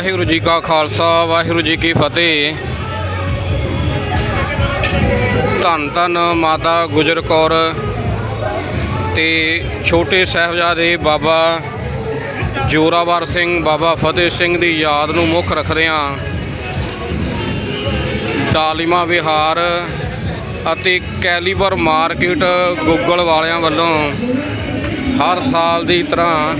ਵਾਹਿਗੁਰੂ ਜੀ ਕਾ ਖਾਲਸਾ, ਵਾਹਿਗੁਰੂ ਜੀ ਕੀ ਫਤਿਹ। ਧੰਨ ਧੰਨ ਮਾਤਾ ਗੁਜਰ ਕੌਰ ਤੇ ਛੋਟੇ ਸਾਹਿਬਜ਼ਾਦੇ ਬਾਬਾ ਜੋਰਾਵਰ ਸਿੰਘ, ਬਾਬਾ ਫਤਿਹ ਸਿੰਘ ਦੀ ਯਾਦ ਨੂੰ ਮੁੱਖ ਰੱਖਦਿਆਂ ਡਾਲੀਮਾ ਵਿਹਾਰ ਅਤੇ ਕੈਲੀਬਰ ਮਾਰਕੀਟ ਗੂਗਲ ਵਾਲਿਆਂ ਵੱਲੋਂ ਹਰ ਸਾਲ ਦੀ ਤਰ੍ਹਾਂ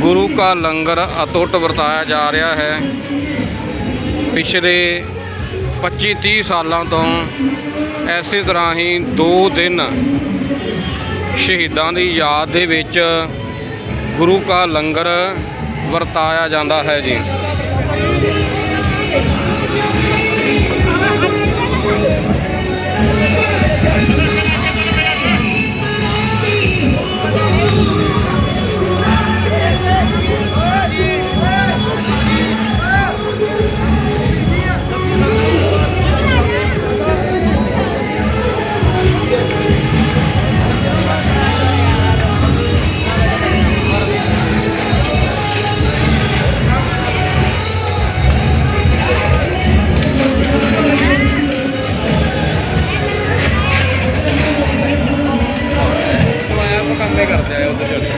ਗੁਰੂ ਕਾ ਲੰਗਰ ਅਤੁੱਟ ਵਰਤਾਇਆ ਜਾ ਰਿਹਾ ਹੈ। ਪਿਛਲੇ 25 30 ਸਾਲਾਂ ਤੋਂ ਐਸੇ ਤਰ੍ਹਾਂ ਹੀ 2 ਦਿਨ ਸ਼ਹੀਦਾਂ ਦੀ ਯਾਦ ਦੇ ਵਿੱਚ ਗੁਰੂ ਕਾ ਲੰਗਰ ਵਰਤਾਇਆ ਜਾਂਦਾ ਹੈ ਜੀ। ਕੰਮੇ ਕਰਦੇ ਆ ਉਧਰ ਚਲੇ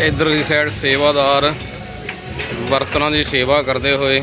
ਇਧਰਲੀ ਸਾਈਡ ਸੇਵਾਦਾਰ ਬਰਤਨਾਂ ਦੀ ਸੇਵਾ ਕਰਦੇ ਹੋਏ